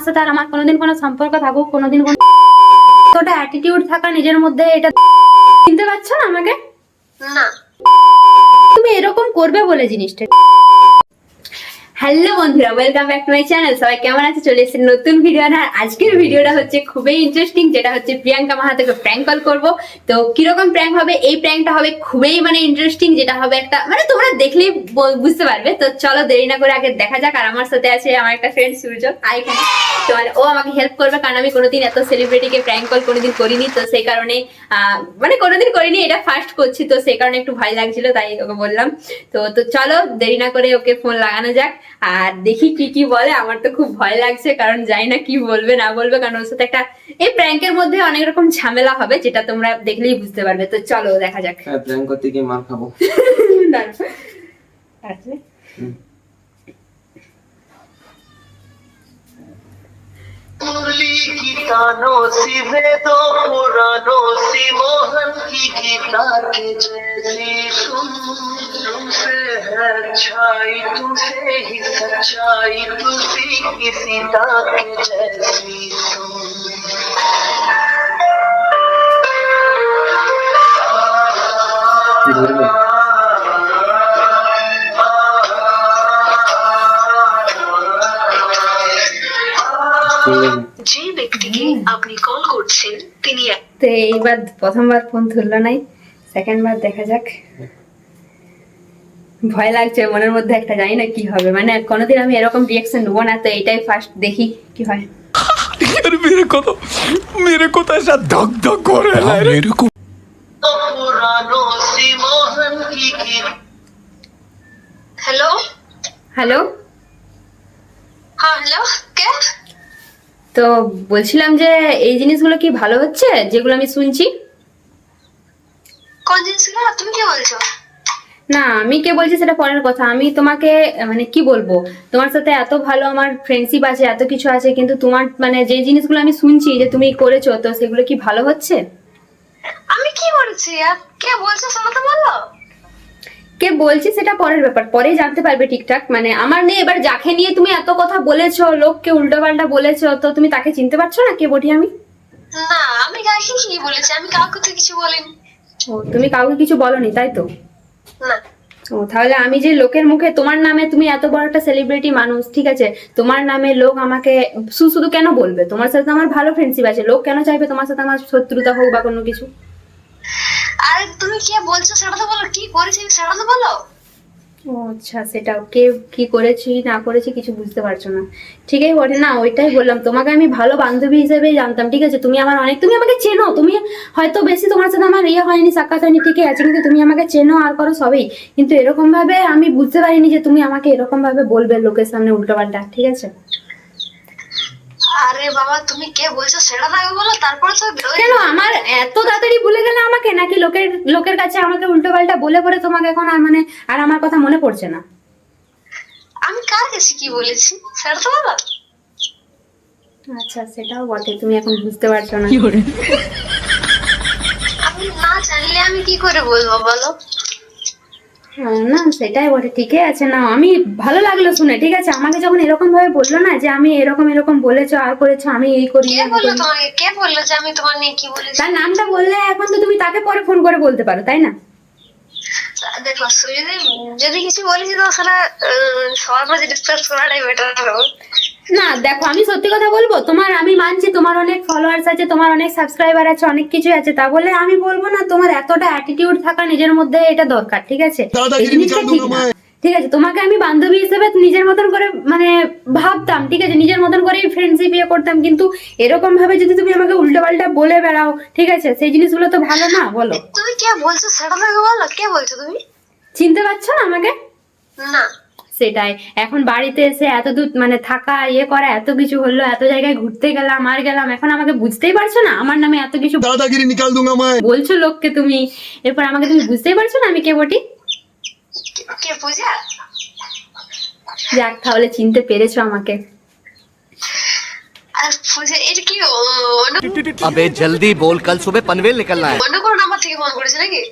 সাথে আর আমার কোনোদিন কোনো সম্পর্ক থাকুক কোনোদিন কোনো কতটা অ্যাটিটিউড থাকা নিজের মধ্যে এটা চিনতে পারছ না আমাকে? না। তুমি এরকম করবে বলে জিনিসটা। হ্যালো বন্ধুরা welcome back to my channel সবাই কেমন আছে? চলে এসেছে নতুন ভিডিও আর আজকের ভিডিওটা হচ্ছে খুবই ইন্টারেস্টিং যেটা হচ্ছে প্রিয়াঙ্কা মাহাতোকে প্র্যাঙ্ক কল করব। তো কীরকম প্র্যাঙ্ক হবে? এই প্র্যাঙ্কটা হবে খুবই মানে ইন্টারেস্টিং যেটা হবে একটা মানে তোমরা দেখলেই বুঝতে পারবে। তো চলো দেরি না করে আগে দেখা যাক। আর আমার সাথে আছে আমার একটা ফ্রেন্ড সূর্য আই এখানে তো মানে ও আমাকে হেল্প করবে, কারণ আমি কোনোদিন এত সেলিব্রিটিকে প্র্যাঙ্ক কল কোনোদিন করিনি। তো সেই কারণে মানে কোনোদিন করিনি, এটা ফার্স্ট করছি। তো সেই কারণে একটু ভয় লাগছিল, তাই ওকে বললাম। তো তো চলো দেরি না করে ওকে ফোন লাগানো যাক। আর দেখি কি কি বলে আমার তো খুব ভয় লাগছে কারণ জানি না কি বলবে না বলবে কারণ ওর সাথে একটা এই প্র্যাঙ্কের মধ্যে অনেক রকম ঝামেলা হবে যেটা তোমরা দেখলেই বুঝতে পারবে। তো চলো দেখা যাক। হ্যাঁ প্ল্যান করতে গিয়ে মার খাব। की गीतानों सी वेदों पुराणों सी मोहन की गीता के जैसी तुम तुमसे है? अच्छाई तुमसे ही? सच्चाई तुलसी की सीता के जैसी तुम যে ব্যক্তিকে আপনি কল করছেন তিনি তো এইবার প্রথমবার ফোন তুললো নাই সেকেন্ডবার দেখা যাক। ভয় লাগছে মনের মধ্যে একটা জানি না কি হবে। মানে কোনোদিন আমি এরকম রিয়াকশন নেব না তো এটাই ফার্স্ট দেখি কি হয়। আরে মেরে কত মেরে কত এসা ধক ধক করে। হ্যাঁ, না মেরে কো হ্যালো হ্যালো হ্যালো কে? তো বলছিলাম যে এই জিনিসগুলো কি ভালো হচ্ছে যেগুলো আমি শুনছি? কোন জিনিসগুলো তুমি কি বলছো? না আমি কে বলছি সেটা পরের কথা। আমি তোমাকে মানে কি বলব তোমার সাথে এত ভালো আমার ফ্রেন্ডশিপ আছে এত কিছু আছে কিন্তু তোমার মানে যে জিনিসগুলো আমি শুনছি যে তুমি করেছ তো সেগুলো কি ভালো হচ্ছে? আমি কি বলছি? আর কে বলছো সেটা তো বলো। কে বলছি সেটা পরের ব্যাপার। পরেই জানতে পারবে ঠিকঠাক। মানে আমার নিয়ে এবার যাকে নিয়ে তুমি এত কথা বলেছ লোককে উল্টো পাল্টা বলেছ তো তুমি তাকে চিনতে পারছ না কে বটি আমি? না আমি কাকে কি বলেছি আমি কাউকে তো কিছু বলিনি। ও তুমি কাউকে কিছু বলনি তাই তো? না। ও তাহলে আমি যে লোকের মুখে তোমার নামে তুমি এত বড় একটা সেলিব্রিটি মানুষ ঠিক আছে? তোমার নামে লোক আমাকে শুধু কেন বলবে? তোমার সাথে আমার ভালো ফ্রেন্ডশিপ আছে। লোক কেন চাইবে তোমার সাথে আমার শত্রুতা হোক বা কোনো কিছু? আরে তুমি কে বলছো? সেটা তো বলো। কি করেছি? সেটা তো বলো। ও আচ্ছা সেটাও কে কি করেছি, না করেছি কিছু বুঝতে পারছ না। ঠিকই বটে। না, ওইটাই বললাম। তোমাকে আমি ভালো বান্ধবী হিসেবেই জানতাম, ঠিক আছে? তুমি আমার অনেক, তুমি আমাকে চেনো। তুমি হয়তো বেশি তোমার সাথে আমার ইয়ে হয়নি, সাক্ষাৎ হয়নি ঠিকই আছে? কিন্তু তুমি আমাকে চেনো আর করো সবই। কিন্তু এরকম ভাবে আমি বুঝতে পারিনি যে তুমি আমাকে এরকম ভাবে বলবে লোকের সামনে উল্টো পাল্টা ঠিক আছে? আরে বাবা তুমি কে বলছো? সেটা আগে বলো তারপরে তো কেন? আমার এত তাড়াতাড়ি ভুলে গেলে আমাকে? নাকি লোকের লোকের কাছে আমাকে উল্টো পাল্টা বলে পরে তোমাকে এখন আর মানে আর আমার কথা মনে পড়ছে না? আমি কার কাছে কি বলেছি? সেটা তো বলো। আচ্ছা সেটাও বটে তুমি এখন বুঝতে পারছ না। আমি না জানলে আমি কি করে বলব বলো? না সেটাই বটে ঠিকই আছে। না আমি ভালো লাগল শুনে ঠিক আছে? আমাকে যখন এরকম ভাবে বলল না যে আমি এরকম এরকম বলেছ আর করেছ আমি এই করি কে বলল তোমাকে? কে বলল যে আমি তোমার নিয়ে কি বলেছি? তার নামটা বললে এখন তো তুমি তাকে পরে ফোন করে বলতে পারো তাই না? দেখো যদি যদি কিছু বলেছি তো সেটা সবার মাঝে ডিসকাস করাটাই বেটার হবে। না দেখো আমি সত্যি কথা বলব তোমার আমি মানছি তোমার অনেক ফলোয়ার্স আছে তোমার অনেক সাবস্ক্রাইবার আছে অনেক কিছু আছে তা বলে আমি বলব না তোমার এতটা অ্যাটিটিউড থাকা নিজের মধ্যে এটা দরকার ঠিক আছে? এই জিনিসটা ঠিক না। ঠিক আছে তোমাকে আমি বান্ধবী হিসেবে নিজের মতন করে মানে ভাবতাম ঠিক আছে নিজের মতন করে ফ্রেন্ডশিপ ইয়ে করতাম কিন্তু এরকম ভাবে যদি তুমি আমাকে উল্টো পাল্টা বলে বেড়াও ঠিক আছে সেই জিনিসগুলো তো ভালো না বলো। তুমি কে বলছো? সেটা তো বলো কে বলছো তুমি? চিনতে পারছ না আমাকে? না। সেটাই। এখন বাড়িতে এসে এত দূর মানে থাকা ইয়ে করা এত কিছু হলো এত জায়গায় ঘুরতে গেলাম আর গেলাম এখন আমাকে বুঝতেই পারছ না? আমার নামে এত কিছু দাদাগিরি নিকাল দুঙ্গা মা বলছো লোককে তুমি। এরপর আমাকে তুমি বুঝতেই পারছ না আমি কে বটি? কে পূজা যাক তাহলে চিনতে পেরেছ আমাকে। আবে জলদি বল কাল সুবে পনভেল নিকলনা অন্য কোনো নাম্বার থেকে ফোন করেছে নাকি?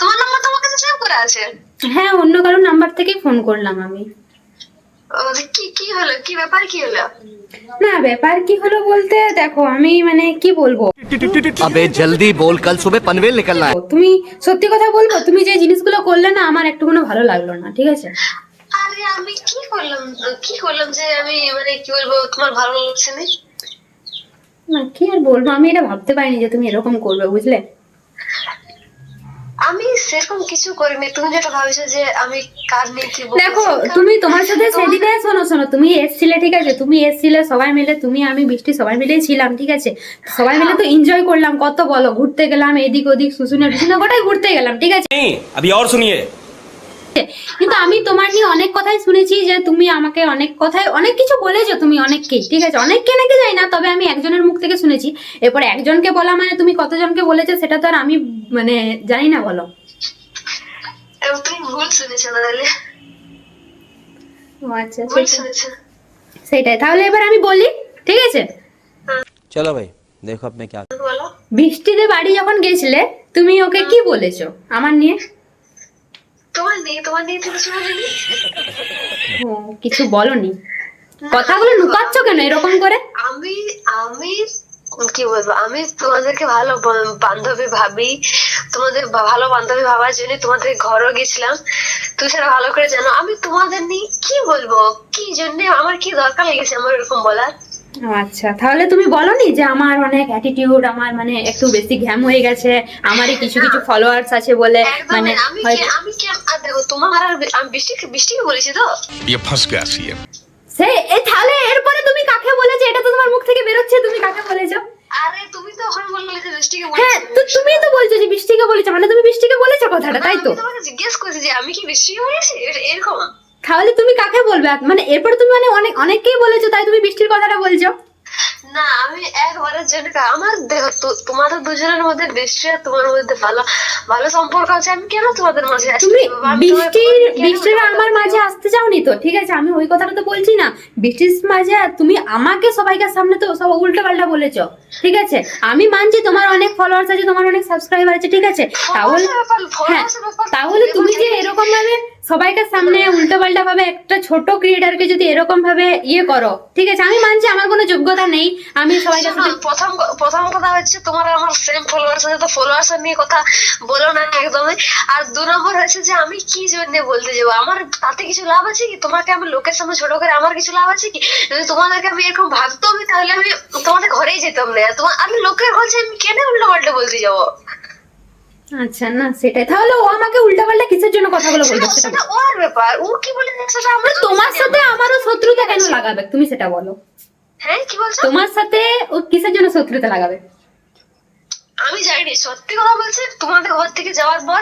তোমার নাম্বার তোমার কাছে সেভ করা আছে। হ্যাঁ অন্য কারও নাম্বার থেকে ফোন করলাম আমি। কি কি হলো? কি ব্যাপার কি হলো? না ব্যাপার কি হলো বলতে দেখো আমি মানে কি বলব? আবে জলদি বল কাল সুবে পানভেল নিকলনা তুমি সত্যি কথা বলব তুমি যে জিনিসগুলো করলে না আমার একটু কোনো ভালো লাগল না ঠিক আছে? আরে আমি কি করলাম কি করলাম যে আমি মানে কি বলব তোমার ভালো লাগছে না? না কি আর বলব আমি এটা ভাবতে পারিনি যে তুমি এরকম করবে বুঝলে? আমি সেরকম কিছু করিনি তুমি যেটা ভাবছো যে আমি কার নিয়ে কি বলছি, দেখো কারণ- তুমি তোমার সাথে সেদিনে শোনো শোনো তুমি এসছিলে ঠিক আছে তুমি এসছিলে সবাই মিলে তুমি আমি বৃষ্টি সবাই মিলে ছিলাম ঠিক আছে সবাই মিলে তো এনজয় করলাম কত বলো ঘুরতে গেলাম এদিক ওদিক শুশুনের পিছনে গোটাই ঘুরতে গেলাম ঠিক আছে नहीं अभी और सुनिए কিন্তু আমি তোমার নিয়ে অনেক কথাই শুনেছি যে তুমি আমাকে অনেক কথাই অনেক কিছু বলেছ তুমি অনেককেই ঠিক আছে? অনেককে নাকি যাই না তবে আমি একজনের মুখ থেকে শুনেছি। এরপর একজনকে বলা মানে তুমি কতজনকে বলেছ সেটা তো আর আমি মানে জানি না বলো। আচ্ছা, সেটাই। তাহলে এবার আমি বলি ঠিক আছে? চলো ভাই দেখো আপনি কি। বৃষ্টিতে বাড়ি যখন গেছিলে তুমি ওকে কি বলেছ আমার নিয়ে? তোমার নেই তোমার তো কিছু বলিনি ও কিছু বলনি। কথাগুলো লুকাচ্ছ কেন এরকম করে? আমি আমি কি বলব? আমি তোমাদেরকে ভালো বান্ধবী ভাবি তোমাদের ভালো বান্ধবী ভাবার জন্য তোমাদের ঘরও গেছিলাম। তুমি সেটা ভালো করে জানো। আমি তোমাদের নিয়ে কি বলব? কি জন্য? আমার কি দরকার লেগেছে আমার এরকম বলার? আচ্ছা তাহলে তুমি বলনি যে আমার অনেক অ্যাটিটিউড আমার মানে একটু বেশি ঘ্যাম হয়ে গেছে আমারই কিছু কিছু ফলোয়ার্স আছে বলে একদম মানে আমি হয়তো- কি আমি কি আর দেখো তোমার আর আমি বৃষ্টিকে বৃষ্টিকে বলেছি তো ये फंस गया सीएम সে এ তাহলে এরপরে তুমি কাকে বলেছো এটা তো তোমার মুখ থেকে বেরোচ্ছে তুমি কাকে বলেছো আরে তুমি তো ওখানে বললে যে বৃষ্টিকে হ্যাঁ বলেছি তো তুমি তো বলছো যে বৃষ্টিকে বলেছো মানে তুমি বৃষ্টিকে বলেছো কথাটা তাই তো আমি তোমাকে জিজ্ঞেস করছি যে আমি কি বৃষ্টিকে বলেছি এ- এরকম তাহলে তুমি কাকে বলবে? মানে এরপর তুমি মানে অনেক অনেককেই বলেছ তাই তুমি বৃষ্টির কথাটা বলছো। না আমি একবারের জন্য আমার দেখো তোমাদের দুজনের মধ্যে বৃষ্টি আর তোমার মধ্যে ভালো ভালো সম্পর্ক আছে আমি কেন তোমাদের মাঝে তুমি বৃষ্টির বৃষ্টির আমার মাঝে আসতে চাওনি তো ঠিক আছে? আমি ওই কথাটা তো বলছি না। বৃষ্টির মাঝে তুমি আমাকে সবাইকার সামনে তো সব উল্টো পাল্টা বলেছ ঠিক আছে? আমি মানছি তোমার অনেক ফলোয়ার্স আছে তোমার অনেক সাবস্ক্রাইবার আছে ঠিক আছে? তাহলে হ্যাঁ তাহলে তুমি যে এরকম ভাবে সবাইকার সামনে উল্টো পাল্টা ভাবে একটা ছোট ক্রিয়েটারকে যদি এরকম ভাবে ইয়ে করো ঠিক আছে? আমি মানছি আমার কোনো যোগ্যতা নেই আমি সাথে প্রথম প্রথম কথা হচ্ছে তোমার আমার সেম ফলোয়ার্স আছে তো ফলোয়ার্স নিয়ে কথা বলো না একদমই। আর দু নম্বর হচ্ছে যে আমি কি জন্য বলতে যাব? আমার তাতে কিছু লাভ আছে কি? তোমাকে আমি লোকের সামনে ছোট করে আমার কিছু লাভ আছে কি? যদি তোমাদেরকে আমি এরকম ভাবতো আমি তাহলে আমি তোমাদের ঘরেই যেতাম না। তোমার আমি লোকের বলছে আমি কেন উল্টো পাল্টা বলতে যাব? আচ্ছা না সেটাই। তাহলে ও আমাকে উল্টা পাল্টা কিসের জন্য কথাগুলো বলবে? সেটা- ওর ব্যাপার। ও কি বলে সেটা আমরা তোমার সাথে আমারও শত্রুতা কেন লাগাবে? তুমি সেটা বলো। হ্যাঁ কি বলছো? তোমার সাথে ও কিসের জন্য শত্রুতা লাগাবে? আমি জানি সত্যি কথা বলছি তোমাদের ঘর থেকে যাওয়ার পর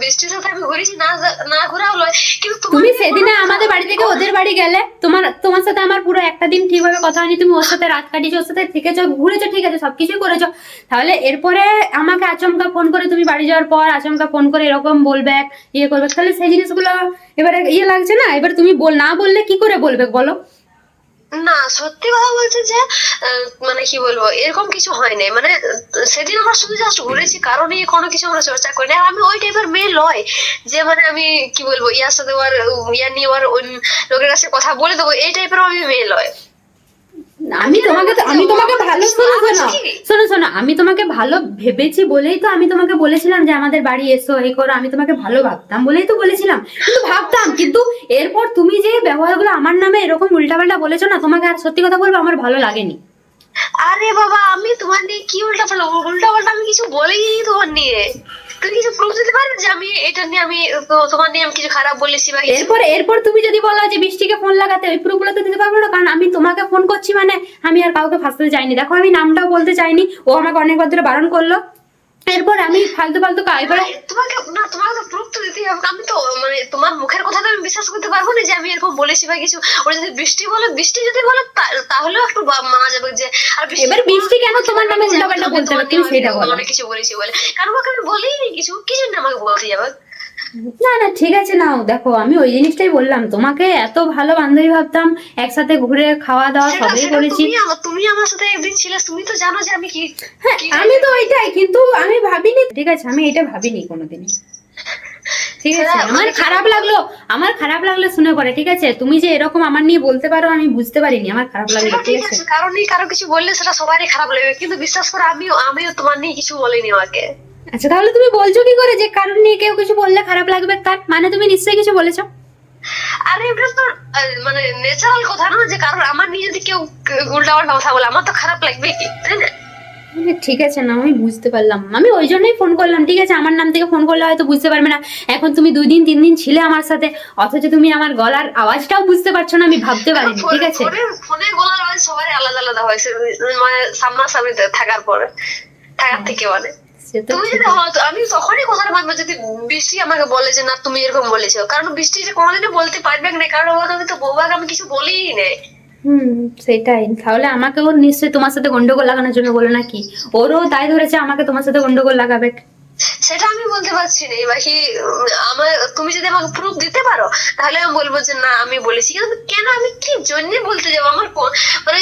বৃষ্টির সাথে আমি ঘুরেছি না না ঘোরাও লয় কিন্তু তুমি সেদিনে আমাদের বাড়ি থেকে ওদের বাড়ি গেলে তোমার তোমার সাথে আমার পুরো একটা দিন ঠিকভাবে কথা হয়নি তুমি ওর সাথে রাত কাটিয়েছো ওর সাথে থেকেছো ঘুরেছো ঠিক আছে সবকিছুই করেছ। তাহলে এরপরে আমাকে আচমকা ফোন করে তুমি বাড়ি যাওয়ার পর আচমকা ফোন করে এরকম বলবে ইয়ে করবে। তাহলে সেই জিনিসগুলো এবারে ইয়ে লাগছে না? এবার তুমি বল না বললে কি করে বলবে বলো? না, সত্যি কথা বলছে যে মানে কি বলব, এরকম কিছু হয় নাই। মানে সেদিন আমরা শুধু জাস্ট ঘুরেছি কারণ কোনো কিছু আমরা চর্চা করি না আমি ওই টাইপের মেয়ে লয়, যে মানে আমি কি বলব, ইয়ার সাথে ওর, ইয়ার নিয়ে ওর লোকের কাছে কথা বলে দেবো, এই টাইপের আমি মেয়ে লয়। আমি তোমাকে আমি তোমাকে ভালো শোনো শোনো। শোনো শোনো আমি তোমাকে ভালো ভেবেছি বলেই তো আমি তোমাকে বলেছিলাম যে আমাদের বাড়ি এসো এই করো আমি তোমাকে ভালো ভাবতাম বলেই তো বলেছিলাম। কিন্তু ভাবতাম কিন্তু এরপর তুমি যে ব্যবহারগুলো আমার নামে এরকম উল্টাপাল্টা বলেছ না তোমাকে আর সত্যি কথা বলব আমার ভালো লাগেনি। আরে বাবা আমি তোমার নিয়ে কি উল্টা পাল্টা উল্টা পাল্টা আমি কিছু বলিনি তোমার নিয়ে। তুমি যে আমি এটা নিয়ে আমি তোমার আমি কিছু খারাপ এরপর এরপর তুমি যদি বলো যে বৃষ্টিকে ফোন লাগাতে, ওই তো দিতে পারব না, কারণ আমি তোমাকে ফোন করছি মানে আমি আর কাউকে ফাঁসতে চাইনি দেখো, আমি নামটাও বলতে চাইনি। ও আমাকে অনেকবার ধরে বারণ করল। এরপর আমি ফালতু ফালতু কাজ করে তোমাকে না তোমাকে তো প্রুফ তো দিতেই হবে। আমি তো মানে তোমার মুখের কথা তো আমি বিশ্বাস করতে পারব না যে আমি এরকম বলেছি বা কিছু। ওরা যদি বৃষ্টি বলে বৃষ্টি যদি বলে তাহলেও একটু মানা যাবে যে আর এবার বৃষ্টি কেন তোমার নামে উল্টাপাল্টা বলতে? তুমি সেটা বলো। অনেক কিছু বলেছি বলে। কারণ ওকে আমি বলিনি কিছু। কিছু না আমাকে বলতে যাবে? না না ঠিক আছে নাও দেখো আমি ওই জিনিসটাই বললাম তোমাকে এত ভালো বান্ধবী ভাবতাম একসাথে ঘুরে খাওয়া দাওয়া সবই করেছি। তুমি আমার সাথে একদিন ছিলে তুমি তো জানো যে আমি কি হ্যাঁ আমি তো ওইটাই কিন্তু আমি ভাবিনি ঠিক আছে আমি এটা ভাবিনি কোনোদিনই। ঠিক আছে হ্যাঁ, আমার মানে খারাপ লাগল আমার খারাপ লাগল শুনে পরে ঠিক আছে তুমি যে এরকম আমার নিয়ে বলতে পারো আমি বুঝতে পারিনি আমার খারাপ লাগল ঠিক আছে। কারণ এই কারও কিছু বললে সেটা সবারই খারাপ লাগবে কিন্তু বিশ্বাস করে আমিও আমিও তোমার নিয়ে কিছু বলিনি আমাকে। আচ্ছা তাহলে তুমি বলছো কি করে যে কারণ নিয়ে কেউ কিছু বললে খারাপ লাগবে? তার মানে তুমি নিশ্চয়ই কিছু বলেছ? আরে এটা তো মানে ন্যাচারাল কথা না যে কারণ আমার নিয়ে যদি কেউ উল্টা পাল্টা কথা বলে আমার তো খারাপ লাগবে। কি তাই না? ঠিক আছে না আমি বুঝতে পারলাম। আমি ওই জন্যই ফোন করলাম ঠিক আছে? আমার নাম থেকে ফোন করলে হয়তো বুঝতে পারবে না। এখন তুমি দুই দিন তিন দিন ছিলে আমার সাথে অথচ তুমি আমার গলার আওয়াজটাও বুঝতে পারছ না আমি ভাবতে পারিনি ঠিক আছে? ফোনে গলার আওয়াজ সবারই আলাদা আলাদা হয় মানে সামনাসামনি থাকার পরে থাকার থেকে মানে। তুমি যদি আমি তখনই কথাটা মানবো যদি বৃষ্টি আমাকে বলে যে না তুমি এরকম বলেছ। কারণ বৃষ্টি যে কোনোদিনও বলতে পারবে না কারণ ওর আমি তো বৌবাকে আমি কিছু বলিই নেই। হুম সেটাই। তাহলে আমাকেও নিশ্চয়ই তোমার সাথে গন্ডগোল লাগানোর জন্য বলো নাকি? ওরও তাই ধরেছে আমাকে তোমার সাথে গন্ডগোল লাগাবে। সেটা আমি বলতে পারছি না। বাকি আমার, তুমি যদি আমাকে প্রুফ দিতে পারো, তাহলে আমি বলব যে, না, আমি বলেছি। কিন্তু কেন, আমি কি জন্য বলতে যাব? আমার কোন- মানে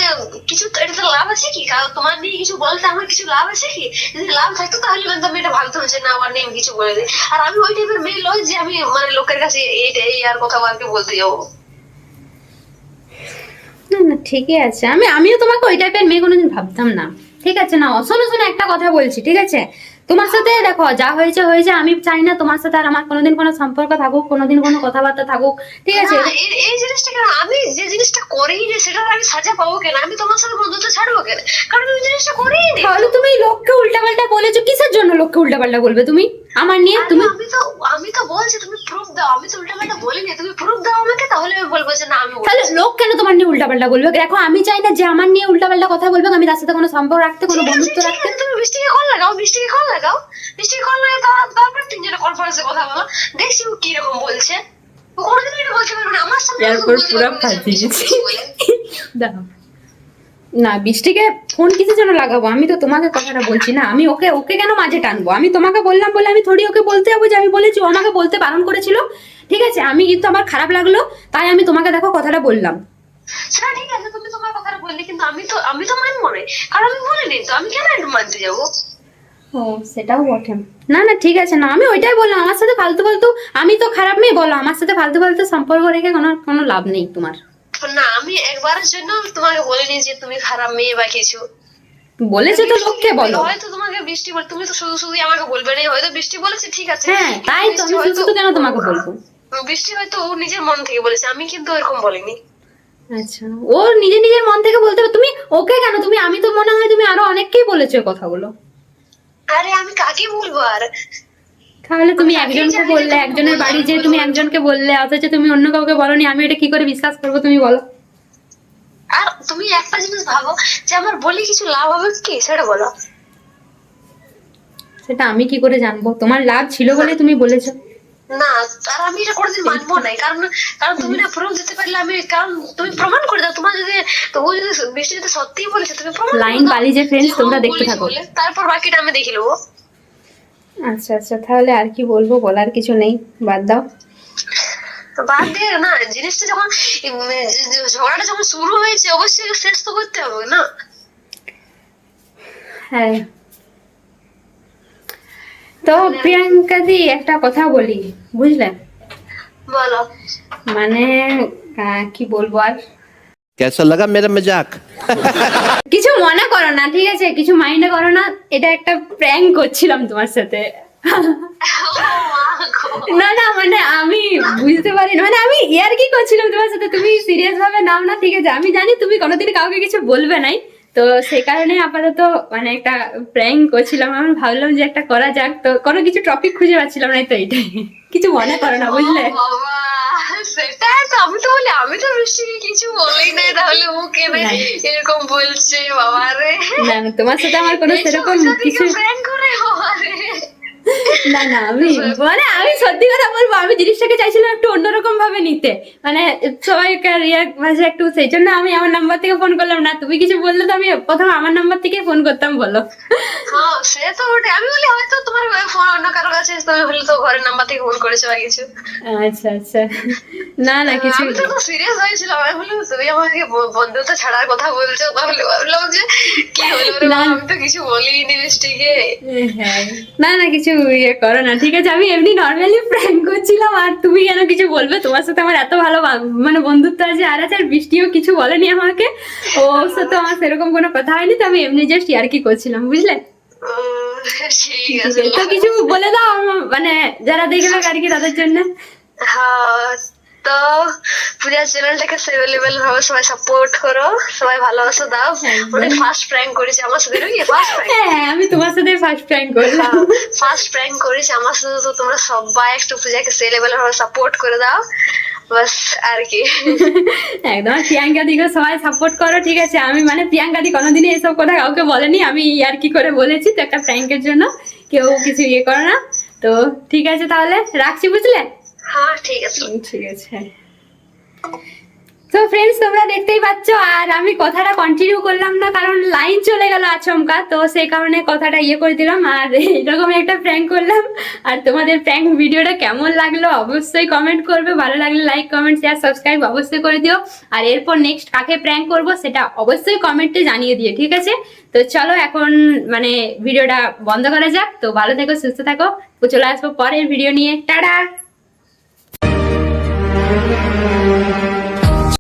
কিছু তো- এটা তো লাভ আছে কি? তোমার নিয়ে কিছু বলতে আমার কিছু লাভ আছে কি? যদি লাভ থাকতো, তাহলে কিন্তু আমি এটা ভাবতাম যে, না, আমার নিয়ে আমি কিছু বলে দিই। আর আমি ওই টাইপের মেয়ে লই যে, আমি মানে লোকের কাছে এইটা, এই আর কথা আমাকে বলতে যাব। ঠিকই আছে। আমি, আমিও তোমাকে ওই টাইপের মেয়ে কোনোদিন ভাবতাম না। ঠিক আছে না শোনো শোনো, একটা কথা বলছি, ঠিক আছে? তোমার সাথে দেখো যা হয়েছে হয়েছে আমি চাই না তোমার সাথে আর আমার কোনোদিন কোনো সম্পর্ক থাকুক কোনোদিন কোনো কথাবার্তা থাকুক। ঠিক আছে? এই- জিনিসটা কেন? আমি যে জিনিসটা করেই নি সেটা আমি সাজা পাবো কেন? আমি তোমার সাথে বন্ধুত্ব ছাড়বো কেন? কারণ আমি জিনিসটা করেই নি। তাহলে তুমি লোককে উল্টাপাল্টা বলেছ? কিসের জন্য লোককে উল্টাপাল্টা বলবে তুমি? আমার নিয়ে তুমি আমি তো আমি তো বলছি তুমি প্রুফ দাও। আমি তো উল্টাপাল্টা বলিনি। তুমি প্রুফ দাও আমাকে তাহলে আমি বলব যে না আমি। তাহলে লোক কেন তোমার নিয়ে উল্টাপাল্টা বলবে? দেখো আমি চাই না যে আমার নিয়ে উল্টাপাল্টা কথা বলবে আমি তার সাথে কোনো সম্পর্ক রাখতে কোনো বন্ধুত্ব রাখতে। তুমি বৃষ্টিকে কল লাগাও বৃষ্টিকে কল লাগাও। বৃষ্টিকে কল লাগাও তার- তারপর তিনজনে কনফারেন্সে কথা বলো। দেখছি ও কীরকম বলছে। ও কোনোদিনও এটা বলতে পারবে না। আমার সামনে পুরো পারবে না যে আমি ফাঁসিয়েছি। কিছু বলে। দাঁড়াও। না বৃষ্টিকে ফোন কিসের জন্য লাগাবো? আমি তো তোমাকে কথাটা বলছি না। আমি ওকে ওকে কেন মাঝে টানবো? আমি তোমাকে বললাম বলে আমি থোড়ি ওকে বলতে যাব যে আমি বলেছি ও আমাকে বলতে বারণ করেছিল। ঠিক আছে আমি কিন্তু আমার খারাপ লাগল তাই আমি তোমাকে দেখো কথাটা বললাম। সেটা ঠিক আছে তুমি তোমার কথাটা বললে কিন্তু আমি তো আমি তো মানবো না। কারণ আমি বলিনি তো আমি কেন মানতে যাব? ও সেটাও বটে। না না ঠিক আছে না আমি ওইটাই বললাম আমার সাথে ফালতু ফালতু আমি তো খারাপ মেয়ে বলো আমার সাথে ফালতু ফালতু সম্পর্ক রেখে কোনো কোনো লাভ নেই তোমার। না আমি একবারের জন্য তোমাকে বলিনি যে তুমি খারাপ মেয়ে বা কিছু। বলেছে তো লোককে বলো হয়তো তোমাকে বৃষ্টি বলে তুমি তো শুধু শুধু আমাকে বলবে না হয়তো বৃষ্টি বলেছে ঠিক আছে। হ্যাঁ তাই তো আমি শুধু শুধু কেন তোমাকে বলব? বৃষ্টি হয়তো ও নিজের মন থেকে বলেছে আমি কিন্তু এরকম বলিনি। আচ্ছা ও নিজে নিজের মন থেকে বলতে তুমি ওকে কেন? তুমি আমি তো মনে হয় তুমি আরও অনেককেই বলেছ কথাগুলো আরে আমি কাকে বলব আর? তাহলে তুমি একজনকে বললে একজনের বাড়ি যে তুমি একজনকে বললে অথচ তুমি অন্য কাউকে বলনি আমি এটা কি করে বিশ্বাস করব তুমি বলো? আর তুমি একটা জিনিস ভাবো যে আমার বলে কিছু লাভ হবে কি? সেটা বলো। সেটা আমি কি করে জানব? তোমার লাভ ছিল বলে তুমি বলেছ। না আর আমি এটা কোনোদিন মানবো না কারণ কারণ তুমি না প্রমাণ দিতে পারলে আমি কারণ তুমি প্রমাণ করে দাও তোমার যদি তো ও যদি বৃষ্টি যদি সত্যিই বলেছে তুমি প্রমাণ লাইন বালি যে friends যে তোমরা দেখতে থাকো। তারপর বাকিটা আমি দেখে নেব। আচ্ছা আচ্ছা তাহলে আর কি বলব? বলার কিছু নেই বাদ দাও। বাদ দিয়ে না জিনিসটা যখন ঝগড়াটা যখন শুরু হয়েছে অবশ্যই শেষ তো করতে হবে না? হ্যাঁ। তো প্রিয়াঙ্কা দি একটা কথা বলি বুঝলে? বলো। মানে কি বলব আর? कैसा लगा मेरा मजाक কিছু মনে করো না ঠিক আছে কিছু মাইন্ডে করো না এটা একটা প্র্যাঙ্ক করছিলাম তোমার সাথে ও মা গো। না না মানে আমি বুঝতে পারি না মানে আমি ইয়ার কি করছিলাম তোমার সাথে তুমি সিরিয়াস ভাবে নাও না ঠিক আছে আমি জানি তুমি কোনোদিন কাউকে কিছু বলবে নাই তো সেই কারণে আপাতত মানে একটা প্র্যাঙ্ক করছিলাম আমি ভাবলাম যে একটা করা যাক তো কোনো কিছু টপিক খুঁজে পাচ্ছিলাম না তো এইটাই কিছু মনে করো না বুঝলে ও বাবা সেটাই তো আমি তো বলি আমি তো বৃষ্টিকে কিছু বলেই নাই তাহলে ও কেন এরকম বলছে বাবা রে না তোমার সাথে আমার কোনো সেরকম কিছু প্র্যাঙ্ক করে বাবা রে না না আমি মানে আমি সত্যি কথা বলব আমি জিনিসটাকে চাইছিলাম একটু অন্যরকম ভাবে নিতে। মানে সবাইকার একটু সেই জন্য আমি আমার নাম্বার থেকে ফোন করলাম না তুমি কিছু বললে তো আমি প্রথম আমার নাম্বার থেকে ফোন করতাম বলো। হ্যাঁ সে তো ওটা আমি বলি হয়তো তোমার ফোন অন্য কারও কাছে তুমি তো ঘরের নাম্বার থেকে ফোন করেছ বা কিছু। আচ্ছা আচ্ছা। না না কিছু আমি তো সিরিয়াস হয়েছিল আমি বললাম তুমি আমাকে বন্ধুত্ব ছাড়ার কথা বলছো? তাহলে ভাবলাম যে কি হলো। আমি তো কিছু বলিনি মিষ্টিকে হ্যাঁ। না না কিছু ইয়ে করো না ঠিক আছে? আমি এমনি নর্মালি প্র্যাঙ্ক করছিলাম আর তুমি কেন কিছু বলবে? তোমার সাথে আমার এত ভালো মানে বন্ধুত্ব আছে আর আছে আর বৃষ্টিও কিছু বলেনি আমাকে। ও সাথে আমার সেরকম কোনো কথা হয়নি তো আমি এমনি জাস্ট ইয়ার কি করছিলাম বুঝলে? তো কিছু বলে দাও মানে যারা দেখবে আর কি তাদের জন্য। হ্যাঁ তো পূজার চ্যানেলটাকে সেভেলেবেল ভাবে সবাই সাপোর্ট করো সবাই ভালোবাসা দাও। ওটা ফার্স্ট প্র্যাঙ্ক করেছে আমার সাথে ফার্স্ট প্র্যাঙ্ক হ্যাঁ আমি তোমার সাথে ফার্স্ট প্র্যাঙ্ক করলাম। ফার্স্ট প্র্যাঙ্ক করেছে আমার সাথে তো তোমরা সবাই একটু পূজাকে সে লেভেলে ভাবে সাপোর্ট করে দাও। বাস আর কি। একদম প্রিয়াঙ্কা দিকে সবাই সাপোর্ট করো ঠিক আছে? আমি মানে প্রিয়াঙ্কা দি কোনোদিনই এসব কথা কাউকে বলেনি আমি আর কি করে বলেছি তো একটা প্র্যাঙ্কের জন্য। কেউ কিছু ইয়ে করো না। তো ঠিক আছে তাহলে রাখছি বুঝলে? হ্যাঁ ঠিক আছে। ঠিক আছে তো ফ্রেন্ডস তোমরা দেখতেই পাচ্ছ, আর আমি কথাটা কন্টিনিউ করলাম না, কারণ লাইন চলে গেল আচমকা, তো সেই কারণে কথাটা ইয়ে করে দিলাম, আর এইরকম একটা প্র্যাঙ্ক করলাম। আর তোমাদের প্র্যাঙ্ক ভিডিওটা কেমন লাগল, অবশ্যই কমেন্ট করবে, ভালো লাগলে লাইক কমেন্ট শেয়ার সাবস্ক্রাইব অবশ্যই করে দিও। আর এরপর নেক্সট কাকে প্র্যাঙ্ক করব, সেটা অবশ্যই কমেন্টে জানিয়ে দিও, ঠিক আছে? তো চলো এখন মানে ভিডিওটা বন্ধ করা যাক। তো ভালো থেকো, সুস্থ থাকো। চলে আসব পরের ভিডিও নিয়ে। টাটা! Thank you.